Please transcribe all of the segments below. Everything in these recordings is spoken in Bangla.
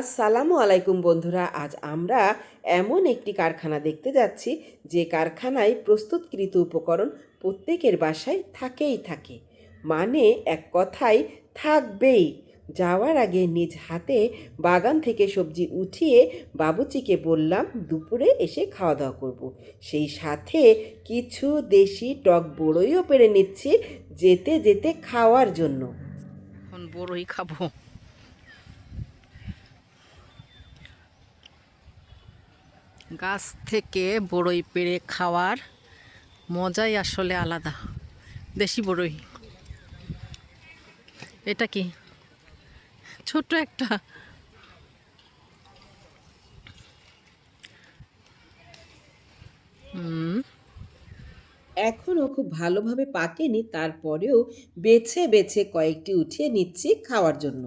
আসসালামু আলাইকুম বন্ধুরা, আজ আমরা এমন একটি কারখানা দেখতে যাচ্ছি যে কারখানায় প্রস্তুতকৃত উপকরণ প্রত্যেকের বাসায় থাকেই থাকে। মানে এক কথায় থাকবেই। যাওয়ার আগে নিজ হাতে বাগান থেকে সবজি উঠিয়ে বাবুচিকে বললাম, দুপুরে এসে খাওয়া দাওয়া করব। সেই সাথে কিছু দেশি টক বড়ইও পেরে নিচ্ছি যেতে যেতে খাওয়ার জন্য। বড়ই খাব। গাছ থেকে বড়ই পেড়ে খাওয়ার মজাই আসলে আলাদা। দেশি বড়ই। এটা কি? ছোট্ট একটা। এখনও খুব ভালোভাবে পাকেনি, তারপরেও বেছে বেছে কয়েকটি উঠিয়ে নিচ্ছি খাওয়ার জন্য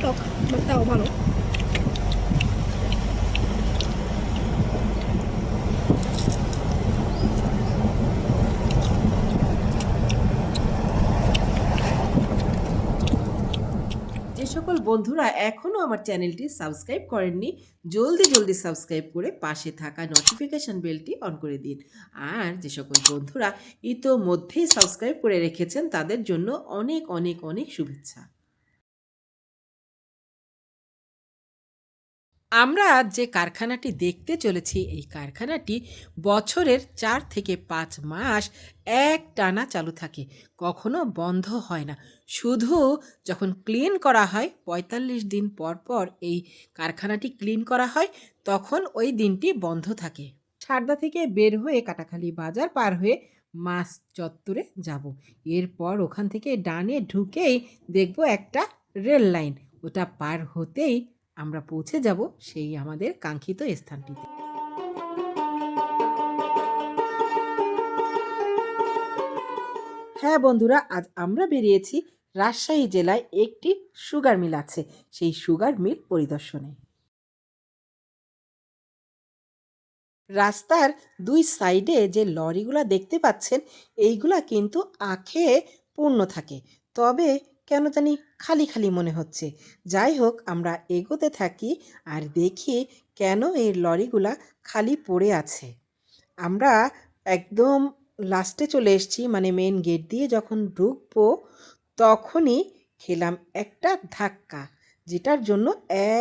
টক বাটটাও ভালো যে সকল বন্ধুরা এখনও আমার চ্যানেলটি সাবস্ক্রাইব করেননি, জলদি জলদি সাবস্ক্রাইব করে পাশে থাকা নোটিফিকেশান বেলটি অন করে দিন। আর যে সকল বন্ধুরা ইতোমধ্যেই সাবস্ক্রাইব করে রেখেছেন, তাদের জন্য অনেক অনেক অনেক শুভেচ্ছা। আমরা যে কারখানাটি দেখতে চলেছি, এই কারখানাটি বছরের চার থেকে পাঁচ মাস এক টানা চালু থাকে। কখনো বন্ধ হয় না। শুধু যখন ক্লিন করা হয়, পঁয়তাল্লিশ দিন পর পর এই কারখানাটি ক্লিন করা হয়, তখন ওই দিনটি বন্ধ থাকে। সারদা থেকে বের হয়ে কাটাখালি বাজার পার হয়ে মাছ চত্বরে যাব। এরপর ওখান থেকে ডানে ঢুকেই দেখব একটা রেল লাইন। ওটা পার হতেই আমরা পৌঁছে যাব সেই আমাদের কাঙ্ক্ষিত স্থানটিতে। হ্যাঁ বন্ধুরা, আজ আমরা বেরিয়েছি রাজশাহী জেলায় একটি সুগার মিল আছে, সেই সুগার মিল পরিদর্শনে। রাস্তার দুই সাইডে যে লরিগুলা দেখতে পাচ্ছেন, এইগুলা কিন্তু আখে পূর্ণ থাকে। তবে কেন জানি খালি খালি মনে হচ্ছে। যাই হোক, আমরা এগোতে থাকি আর দেখি কেন এই লরিগুলা খালি পড়ে আছে। আমরা একদম লাস্টে চলে এসছি মানে মেন গেট দিয়ে যখন ঢুকবো, তখনই খেলাম একটা ধাক্কা। যেটার জন্য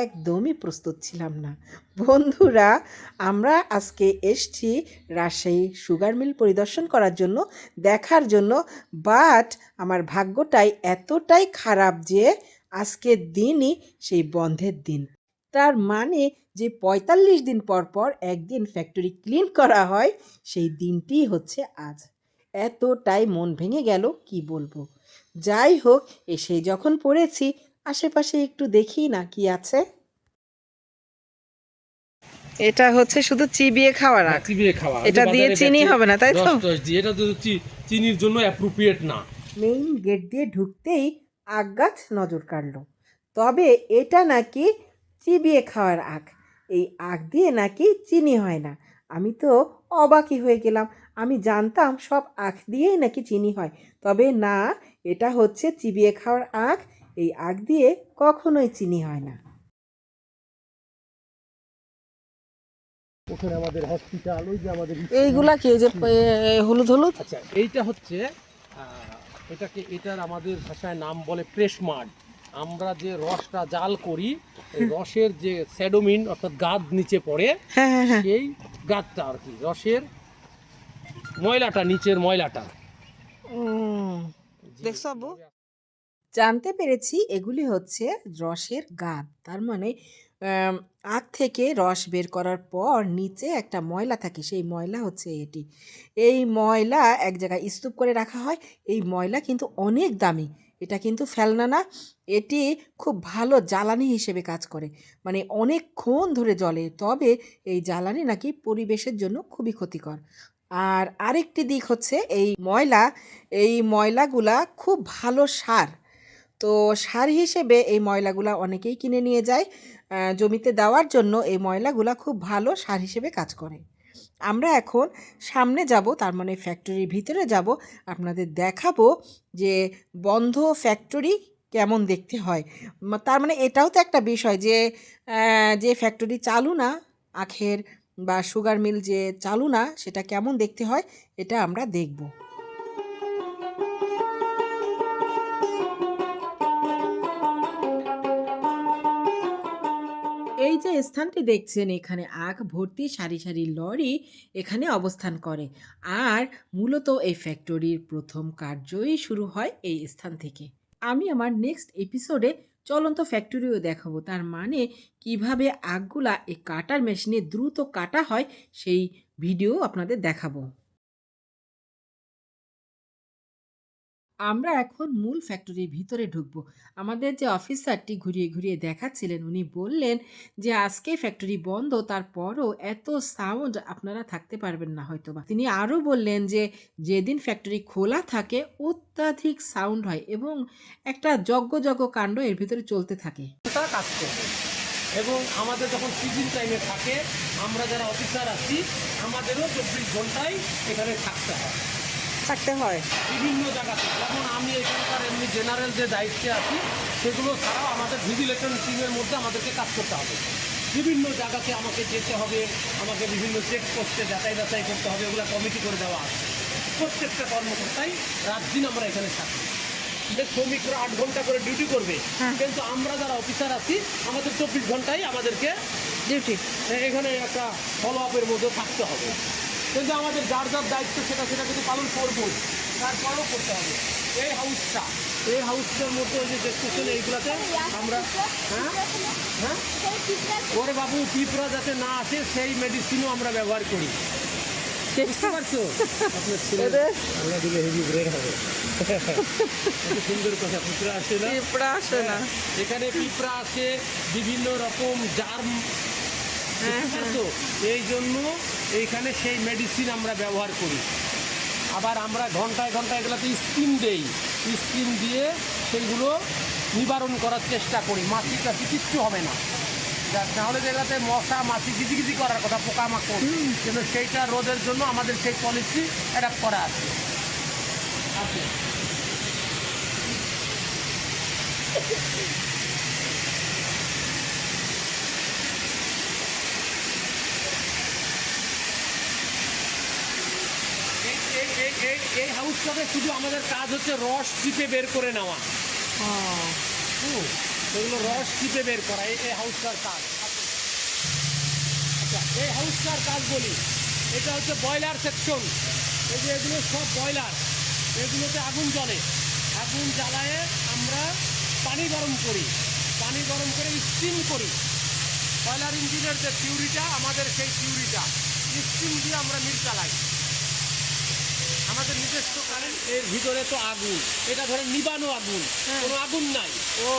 একদমই প্রস্তুত ছিলাম না। বন্ধুরা, আমরা আজকে এসছি রাজশাহী সুগার মিল পরিদর্শন করার জন্য, দেখার জন্য। বাট আমার ভাগ্যটাই এতটাই খারাপ যে আজকের দিনই সেই বন্ধের দিন। তার মানে যে পঁয়তাল্লিশ দিন পর পর একদিন ফ্যাক্টরি ক্লিন করা হয়, সেই দিনটি হচ্ছে আজ। এতটাই মন ভেঙে গেল, কি বলব? যাই হোক, এসে যখন পড়েছি আশেপাশে একটু দেখি না কি আছে? এটা হচ্ছে শুধু চিবিয়ে খাওয়ার আগ। চিবিয়ে খাওয়া এটা দিয়ে চিনি হবে না, তাই তো? এটা তো চিনির জন্য অ্যাপ্রোপ্রিয়েট না। মেইন গেট দিয়ে ঢুকতেই আগ গাছ নজর কাড়ল। তবে এটা নাকি চিবিয়ে খাওয়ার আগ। এই আগ দিয়ে নাকি চিনি হয় না। আমি তো অবাকই হয়ে গেলাম। আমি জানতাম সব আখ দিয়েই নাকি চিনি হয়। তবে না এটা হচ্ছে চিবিয়ে খাওয়ার আখ এই আগ দিয়ে কখনোই চিনি হয় না। ওখানে আমাদের হসপিটাল ওই যে আমাদের এইগুলা কি যে হলুদ হলুদ? আচ্ছা এইটা হচ্ছে এটাকে এটার আমাদের ভাষায় নাম বলে প্রেস মাড আমরা যে রসটা জাল করি রসের যে স্যাডোমিন অর্থাৎ গাদ নিচে পড়ে হ্যাঁ হ্যাঁ হ্যাঁ। সেই গাদটা আর কি রসের ময়লাটা নিচের ময়লাটা। উম, দেখছ? জানতে পেরেছি এগুলি হচ্ছে রসের গাদ তার মানে আখ থেকে রস বের করার পর নিচে একটা ময়লা থাকে, সেই ময়লা হচ্ছে এটি। এই ময়লা এক জায়গায় স্তূপ করে রাখা হয়, এই ময়লা কিন্তু অনেক দামি। এটা কিন্তু ফেলনা না, এটি খুব ভালো জ্বালানি হিসেবে কাজ করে। মানে অনেকক্ষণ ধরে জ্বলে, তবে এই জ্বালানি নাকি পরিবেশের জন্য খুবই ক্ষতিকর। আর আরেকটি দিক হচ্ছে এই ময়লা, এই ময়লাগুলা খুব ভালো সার। তো সার হিসেবে এই ময়লাগুলা অনেকেই কিনে নিয়ে যায়। জমিতে দেওয়ার জন্য এই ময়লাগুলা খুব ভালো সার হিসেবে কাজ করে। আমরা এখন সামনে যাব, তার মানে ফ্যাক্টরির ভিতরে যাব। আপনাদের দেখাবো যে বন্ধ ফ্যাক্টরি কেমন দেখতে হয়। তার মানে এটাও তো একটা বিষয় যে যে ফ্যাক্টরি চালু না, আখের বা সুগার মিল যে চালু না, সেটা কেমন দেখতে হয়, এটা আমরা দেখব। এই যে স্থানটি দেখছেন, এখানে আখ ভর্তি সারি সারি লরি এখানে অবস্থান করে। আর মূলত এই ফ্যাক্টরির প্রথম কার্যই শুরু হয় এই স্থান থেকে। আমি আমার নেক্সট এপিসোডে চলন্ত ফ্যাক্টরিও দেখাবো। তার মানে কীভাবে আগগুলা এই কাটার মেশিনে দ্রুত কাটা হয় সেই ভিডিও আপনাদের দেখাবো। আমরা এখন মূল ফ্যাক্টরির ভিতরে ঢুকবো। আমাদের যে অফিসারটি ঘুরিয়ে ঘুরিয়ে দেখাচ্ছিলেন, উনি বললেন যে, আজকে ফ্যাক্টরি বন্ধ, তারপরও এত সাউন্ড আপনারা থাকতে পারবেন না হয়তো বা তিনি আরও বললেন যে, যেদিন ফ্যাক্টরি খোলা থাকে, অত্যাধিক সাউন্ড হয় এবং একটা যজ্ঞ যজ্ঞ কাণ্ড এর ভিতরে চলতে থাকে। এবং আমাদের যখন সিজন টাইমে থাকে, আমরা যারা অফিসার আছি, আমাদেরও চব্বিশ ঘন্টায় এখানে থাকতে হয়। থাকতে হয়। বিভিন্ন জায়গাতে। যেমন আমি এখানকার এমনি জেনারেল যে দায়িত্বে আছি সেগুলো ছাড়াও আমাদের ভিজিলেশন টিমের মধ্যে আমাদেরকে কাজ করতে হবে। বিভিন্ন জায়গাতে আমাকে যেতে হবে আমাকে বিভিন্ন চেক পোস্টে যাচাই বাছাই করতে হবে ওগুলো কমিটি করে দেওয়া আছে। প্রত্যেকটা কর্মকর্তাই রাত দিন আমরা এখানে থাকি। যে শ্রমিকরা আট ঘণ্টা করে ডিউটি করবে কিন্তু আমরা যারা অফিসার আছি আমাদের চব্বিশ ঘন্টাই আমাদেরকে ডিউটি এখানে একটা ফলো আপের মধ্যে থাকতে হবে। কিন্তু আমাদের যার যার দায়িত্ব সেটা সেটা কিন্তু পালন করব তারপরেও করতে হবে। এই হাউসটা এই হাউসটার মধ্যে ওই যে দেখতেছেন এইগুলাতে আমরা হ্যাঁ? হ্যাঁ? ওরে বাবু পিঁপড়া যাতে না আসে সেই মেডিসিনও আমরা ব্যবহার করি। বুঝতে পারছ? আপনার ছেলে আমরা দিলে হেভি ব্রেন হবে। সুন্দর কথা পিঁপড়া আসে না? পিঁপড়া আসে না। এখানে পিঁপড়া বিভিন্ন রকম জার্ম বুঝতে পারছ? এই জন্য এইখানে সেই মেডিসিন আমরা ব্যবহার করি। আবার আমরা ঘন্টায় ঘন্টায় এগুলোতে স্কিম দেই। স্কিম দিয়ে সেইগুলো নিবারণ করার চেষ্টা করি। মাছি টাছি কিচ্ছু হবে না। নাহলে যেগুলোতে মশা, মাছি কিচিকিচি করার কথা, পোকামাকড়, কিন্তু সেইটা রোধের জন্য আমাদের সেই পলিসি অ্যাডাপ্ট করা আছে। আছে এই এই এই এই হাউসটাতে শুধু আমাদের কাজ হচ্ছে রস চিপে বের করে নেওয়া। সেগুলো রস চিপে বের করা, এই হাউসটার কাজ। আচ্ছা এই হাউসটার কাজ বলি। এটা হচ্ছে বয়লার সেকশন এই যে এগুলো সব বয়লার এগুলোতে আগুন জ্বলে। আগুন জ্বালায়ে আমরা পানি গরম করি। পানি গরম করে স্টিম করি। বয়লার ইঞ্জিনের যে থিউরিটা আমাদের সেই থিউরিটা স্টিম দিয়ে আমরা মিল চালাই। আমাদের নিজস্ব কারেন্ট এর ভিতরে তো আগুন। এটা ধরে নিবানো আগুন কোনো আগুন নাই। ও।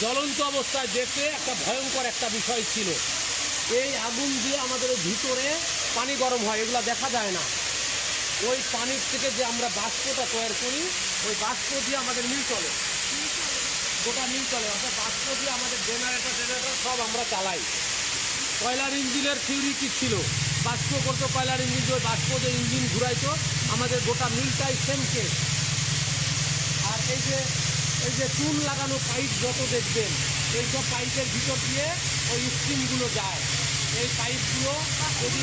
জ্বলন্ত অবস্থায় দেখতে একটা ভয়ঙ্কর একটা বিষয় ছিল। এই আগুন দিয়ে আমাদের ভিতরে পানি গরম হয় এগুলো দেখা যায় না। ওই পানির থেকে যে আমরা বাষ্পটা তৈরি করি ওই বাষ্প দিয়ে আমাদের মিল চলে। গোটা মিল চলে অর্থাৎ বাষ্প দিয়ে আমাদের জেনারেটর জেনারেটর সব আমরা চালাই। কয়লার ইঞ্জিনের থিওরি কি ছিল? বাষ্প করতো কয়লার ইঞ্জিন ওই বাষ্প যে ইঞ্জিন ঘুরাইতো আমাদের গোটা মিলটাই সেম কেস আর এই যে এই যে চুন লাগানো পাইপ যত দেখবেন এই সব পাইপের ভিতর দিয়ে ওই স্টিমগুলো যায়। এই পাইপগুলো যদি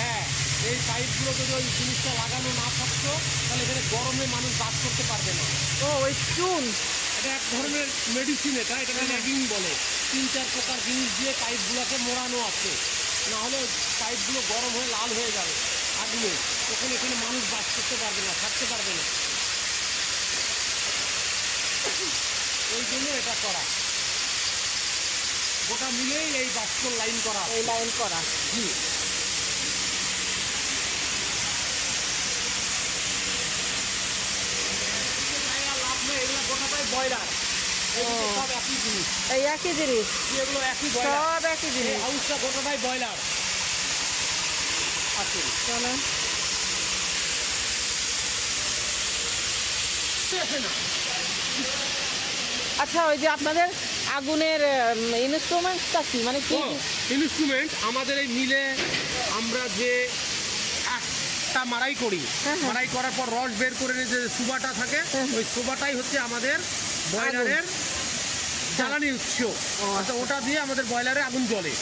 হ্যাঁ এই পাইপগুলো যদি ওই জিনিসটা লাগানো না থাকতো তাহলে এখানে গরমে মানুষ বাস করতে পারবে না। ও ওই চুন? এটা এক ধরনের মেডিসিন এটা এটা ল্যাগিং বলে। তিন চার প্রকার জিনিস দিয়ে পাইপগুলোকে মোড়ানো আছে। না হলে পাইপগুলো গরম হয়ে লাল হয়ে যাবে। আগুনে তখন এখানে মানুষ বাস করতে পারবে না থাকতে পারবে না। ওই জন্য এটা করা। গোটা মিলেই এই বাষ্প লাইন করা এই লাইন করা। জি। লাভ নেই এগুলো গোটাটাই ব্রয়লার সব একই জিনিস। এই একই জিনিস। এগুলো একই ব্রয়লার। সব একই জিনিস। হাউসটা গোটাটাই ব্রয়লার। আছে চলেন আচ্ছা ওই যে আপনাদের আগুনের ইনস্ট্রুমেন্টটা কি? মানে কি ইনস্ট্রুমেন্ট আমাদের এই মিলে আমরা যে একটা মারাই করি। হ্যাঁ, হ্যাঁ। মারাই করার পর রস বের করে নিয়ে যে সুবাটা থাকে হ্যাঁ। ওই সুবাটাই হচ্ছে আমাদের বয়লারের জ্বালানি উৎস আচ্ছা। ওটা দিয়ে আমাদের বয়লারে আগুন জ্বলে।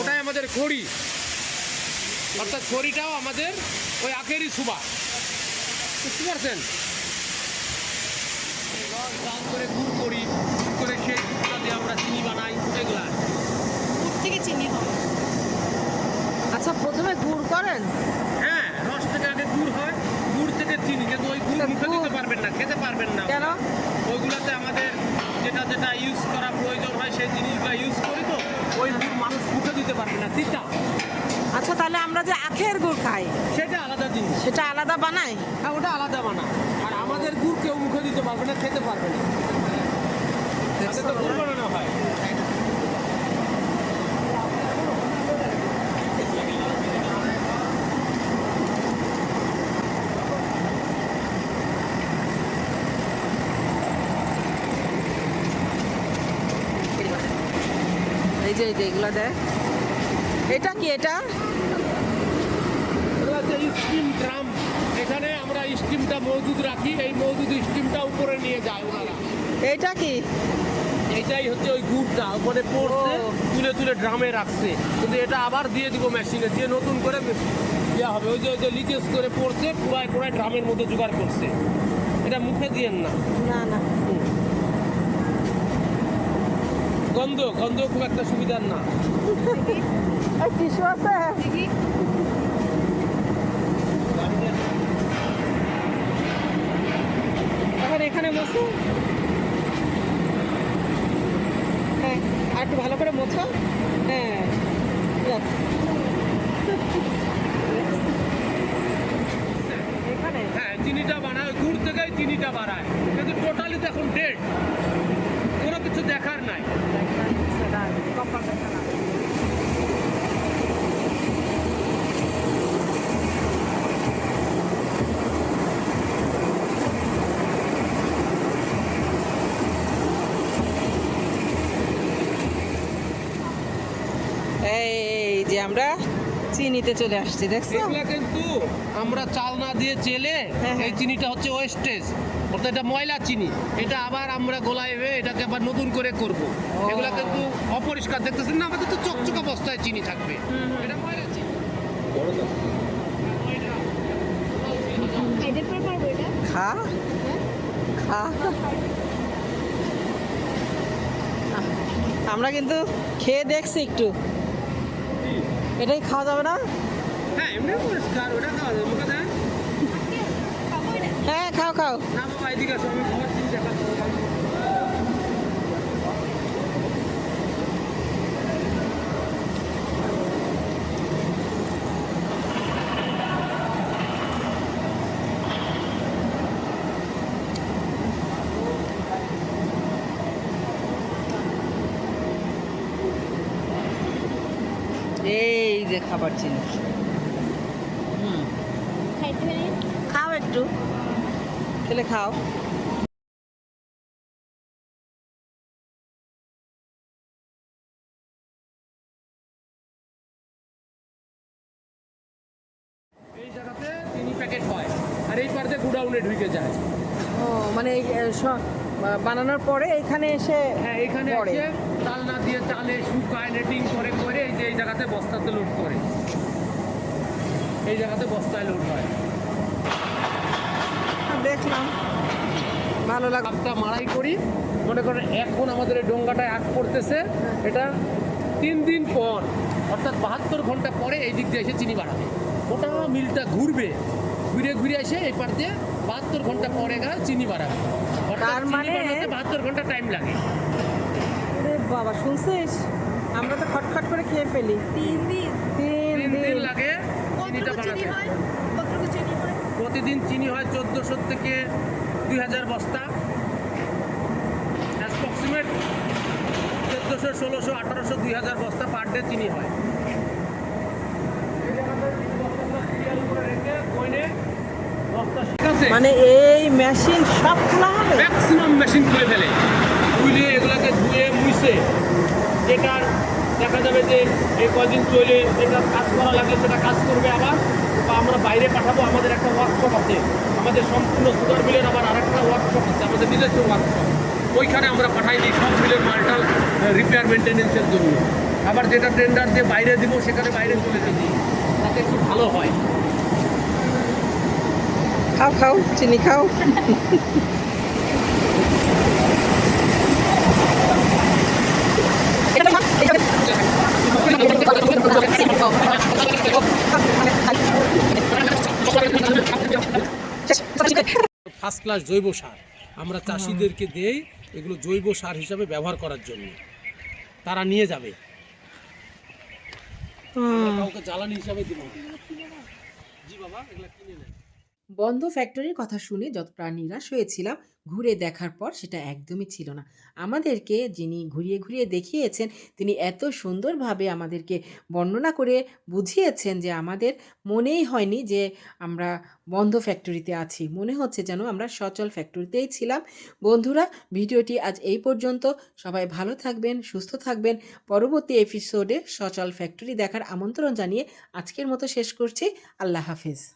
ওটাই আমাদের খড়ি। অর্থাৎ খড়িটাও আমাদের ওই আখেরই সুবা বুঝতে পারছেন? রস দান করে গুড় করি গুড় করে সেই গুড়টা দিয়ে আমরা চিনি বানাই এগুলা দুধ থেকে চিনি হয়। আচ্ছা প্রথমে গুড় করেন? হ্যাঁ রস থেকে আগে গুড় হয়। গুড় থেকে চিনি কিন্তু ওই গুড় মুখে দিতে পারবেন না খেতে পারবেন না। কেন? ওইগুলোতে আমাদের যেটা যেটা ইউজ করা প্রয়োজন হয় সেই জিনিসগুলো ইউজ করি তো ওই গুড় মানুষ মুখে দিতে পারবে না তিতা। আচ্ছা তাহলে আমরা যে আখের গুড় খাই সেটা আলাদা জিনিস। সেটা আলাদা বানাই? হ্যাঁ ওটা আলাদা বানা। আর আমাদের গুড় কেউ মুখে দিতে পারবে না খেতে পারবে না। গুড় হয় এই যে এগুলো দেয়। এটা কি এটা? স্টিম ড্রাম এখানে আমরা স্টিমটা মজুদ রাখি এই মজুদ স্টিমটা উপরে নিয়ে যায় ওনারা। এইটা কি? এইটাই হচ্ছে ওই গুড়টা ওখানে পড়ছে তুলে তুলে ড্রামে রাখছে। কিন্তু এটা আবার দিয়ে দিব মেশিনে দিয়ে নতুন করে দেওয়া হবে। ওই যে ওই যে লিকেজ করে পড়ছে পুরায় পুরায় ড্রামের মধ্যে জোগাড় করছে। এটা মুখে দিয়েন না। না না। গন্ধ গন্ধ খুব একটা সুবিধার না। এই টিস্যু আছে? এখন এখানে মোছো। হ্যাঁ আর একটু ভালো করে মোছো। হ্যাঁ হ্যাঁ চিনিটা বানায় গুড় থেকেই চিনিটা বাড়ায়। কিন্তু টোটালি তো এখন ডেট কোনো কিছু দেখার নাই এই যে আমরা চিনিতে চলে আসছি দেখছ? এগুলা কিন্তু আমরা চাল না দিয়ে চেলে হ্যাঁ, হ্যাঁ। এই চিনিটা হচ্ছে ওয়েস্টেজ অর্থাৎ এটা ময়লা চিনি। এটা আবার আমরা গোলাইবে এটাকে আবার নতুন করে করব। এগুলা কিন্তু অপরিষ্কার দেখতেছেন না? আমাদের তো চকচকা বস্তায় চিনি থাকবে। এটা ময়লা চিনি। খা। খা। আমরা কিন্তু খেয়ে দেখছি একটু। এটাই খাওয়া যাবে না? হ্যাঁ এমনি পরিষ্কার ওটা খাওয়া যাবে হ্যাঁ খাও খাও। না বাবা এদিকে আসো আমি খাবার চিনি দেখাচ্ছি এই যে খাবার জিনিস। খাও একটু। খেলে খাও। এই জায়গাতে চিনি প্যাকেট হয়। আর এই গুডাউনে ঢুকে যায়। ও মানে বানানোর পরে এখানে এসে হ্যাঁ এখানে এসে চাল না দিয়ে চালে শুকায় নেটিং করে করে জায়গাতে বস্তাতে লোড করে। এই জায়গাতে বস্তায় লোড হয়। দেখলাম। ভালো লাগল কাপটা মারাই করি। মনে করেন এখন আমাদের এই ডোঙ্গাটায় আগ পড়তেছে। এটা তিন দিন পর অর্থাৎ বাহাত্তর ঘণ্টা পরে এই দিক দিয়ে এসে চিনি বাড়াবে। ওটা মিলটা ঘুরবে। ঘুরে ঘুরে এসে এই পার দিয়ে বাহাত্তর ঘণ্টা পরে গা চিনি বাড়াবে। তার মানে- বাহাত্তর ঘণ্টা টাইম লাগে। আরে বাবা শুনছিস? আমরা তো খটখট করে খেয়ে ফেলি। তিন দিন। তিন দিন দিন। লাগে চিনিটা বানাতে। হয়? কতটুকু চিনি হয়? প্রতিদিন চিনি হয় চোদ্দোশো থেকে দুই হাজার বস্তা। অ্যাপ্রক্সিমেট চোদ্দোশো ষোলোশো আঠারোশো দুই হাজার বস্তা পার ডে চিনি হয়। মানে এই মেশিন সব খোলা হবে? ম্যাক্সিমাম মেশিন খুলে ফেলে। খুলে এগুলোকে ধুয়ে মুছে। এটার দেখা যাবে যে এই কদিন চলে এটা কাজ করা লাগলে সেটা কাজ করবে আবার। বা আমরা বাইরে পাঠাবো, আমাদের একটা ওয়ার্কশপ আছে। আমাদের সম্পূর্ণ সুগার মিলের আবার আরেকটা ওয়ার্কশপ আছে, আমাদের নিজস্ব ওয়ার্কশপ ওইখানে আমরা পাঠাই দিই, সব মিলের মালটাল রিপেয়ার মেনটেনেন্সের জন্য। আবার যেটা টেন্ডার দিয়ে বাইরে দিব, সেখানে বাইরে চলে যাই তাতে একটু ভালো হয়। খাও খাও, চিনি খাও। ফার্স্ট ক্লাস জৈব সার। আমরা চাষিদেরকে দেই এগুলো জৈব সার হিসাবে ব্যবহার করার জন্য। তারা নিয়ে যাবে। জ্বালানি হিসাবে দিব জি বাবা, এগুলো কিনে নেন। বন্ধ ফ্যাক্টরির কথা শুনে যতটা নিরাশ হয়েছিলাম ঘুরে দেখার পর সেটা একদমই ছিল না। আমাদেরকে যিনি ঘুরিয়ে ঘুরিয়ে দেখিয়েছেন, তিনি এত সুন্দরভাবে আমাদেরকে বর্ণনা করে বুঝিয়েছেন যে আমাদের মনেই হয়নি যে আমরা বন্ধ ফ্যাক্টরিতে আছি। মনে হচ্ছে যেন আমরা সচল ফ্যাক্টরিতেই ছিলাম। বন্ধুরা, ভিডিওটি আজ এই পর্যন্ত। সবাই ভালো থাকবেন, সুস্থ থাকবেন। পরবর্তী এপিসোডে সচল ফ্যাক্টরি দেখার আমন্ত্রণ জানিয়ে আজকের মতো শেষ করছি। আল্লাহ হাফিজ।